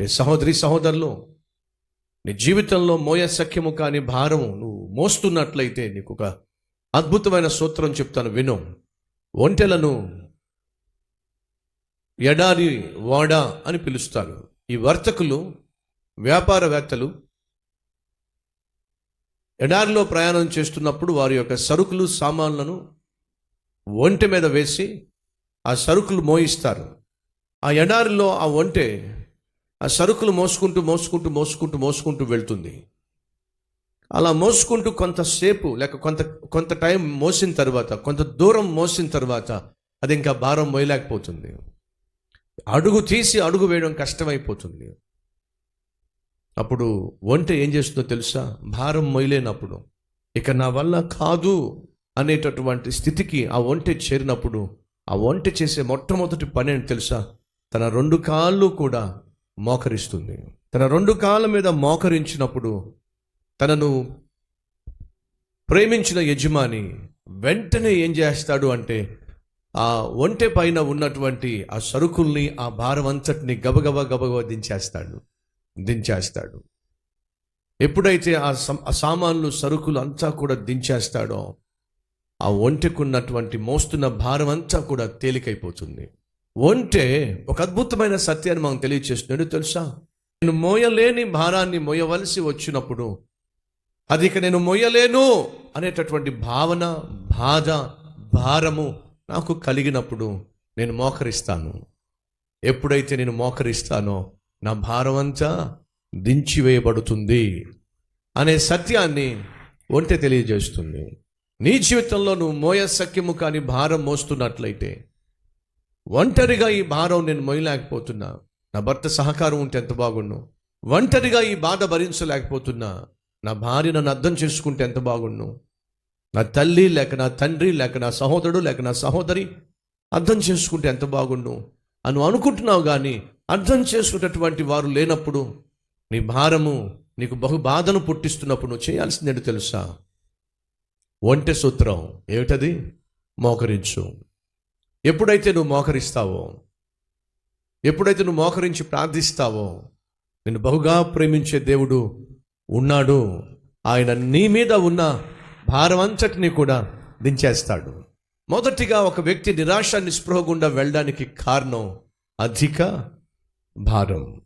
నీ సహోదరి సహోదరులు నీ జీవితంలో మోయ సఖ్యము కాని భారము నువ్వు మోస్తున్నట్లయితే నీకు ఒక అద్భుతమైన సూత్రం చెప్తాను విను. ఒంటెలను ఎడారి వాడ అని పిలుస్తారు. ఈ వర్తకులు వ్యాపారవేత్తలు ఎడారిలో ప్రయాణం చేస్తున్నప్పుడు వారి యొక్క సరుకులు సామాన్లను ఒంటె మీద వేసి ఆ సరుకులు మోయిస్తారు. ఆ ఎడారిలో ఆ ఒంటె ఆ సరుకులు మోసుకుంటూ మోసుకుంటూ మోసుకుంటూ మోసుకుంటూ వెళ్తుంది. అలా మోసుకుంటూ కొంతసేపు లేక కొంత కొంత టైం మోసిన తర్వాత కొంత దూరం మోసిన తర్వాత అది ఇంకా భారం మోయలేకపోతుంది. అడుగు తీసి అడుగు వేయడం కష్టమైపోతుంది. అప్పుడు ఒంట ఏం చేస్తుందో తెలుసా? భారం మొయలేనప్పుడు. ఇక నా వల్ల కాదు అనేటటువంటి స్థితికి ఆ ఒంటె చేరినప్పుడు ఆ ఒంటె చేసే మొట్టమొదటి పని ఏంటి తెలుసా? తన రెండు కాళ్ళు కూడా మోకరిస్తుంది. తన రెండు కాళ్ళ మీద మోకరించినప్పుడు తనను ప్రేమించిన యజమాని వెంటనే ఏం చేస్తాడు అంటే ఆ ఒంటె పైన ఉన్నటువంటి ఆ సరుకుల్ని ఆ భారం అంతటిని గబగబ గబగబ దించేస్తాడు. దించేస్తాడు. ఎప్పుడైతే ఆ సం- ఆ సామాన్లు సరుకులు అంతా కూడా దించేస్తాడో ఆ ఒంటెకున్నటువంటి మోస్తున్న భారం అంతా కూడా తేలికైపోతుంది. ఒంటే ఒక అద్భుతమైన సత్యాన్ని మనం తెలియచేస్తున్నాడు తెలుసా? నేను మోయలేని భారాన్ని మోయవలసి వచ్చినప్పుడు అది ఇక నేను మోయలేను అనేటటువంటి భావన బాధ భారము నాకు కలిగినప్పుడు నేను మోకరిస్తాను. ఎప్పుడైతే నేను మోకరిస్తానో నా భారం అంతా దించివేయబడుతుంది అనే సత్యాన్ని ఒంటె తెలియజేస్తుంది. నీ జీవితంలో నువ్వు మోయ సఖ్యము కాని భారం మోస్తున్నట్లయితే ఒంటరిగా ఈ భారం నేను మోయలేకపోతున్నా. నా భర్త సహకారం ఉంటే ఎంత బాగుండు. ఒంటరిగా ఈ బాధ భరించలేకపోతున్నా. నా భార్య నన్ను అర్థం చేసుకుంటే ఎంత బాగుండు. నా తల్లి లేక నా తండ్రి లేక నా సహోదరుడు లేక నా సహోదరి అర్థం చేసుకుంటే ఎంత బాగుండు. అని నువ్వు అనుకుంటున్నావు కానీ అర్థం చేసుకునేటువంటి వారు లేనప్పుడు నీ భారము నీకు బహు బాధను పుట్టిస్తున్నప్పుడు నువ్వు చేయాల్సింది తెలుసా? ఒంటె సూత్రం ఏమిటది? మోకరించు. ఎప్పుడైతే నువ్వు మోకరిస్తావో ఎప్పుడైతే నువ్వు మోకరించి ప్రార్థిస్తావో నేను బహుగా ప్రేమించే దేవుడు ఉన్నాడు. ఆయన నీ మీద ఉన్న భారం అంతటిని కూడా దించేస్తాడు. మొదటిగా ఒక వ్యక్తి నిరాశ నిస్పృహ గుండా వెళ్ళడానికి కారణం అధిక భారం.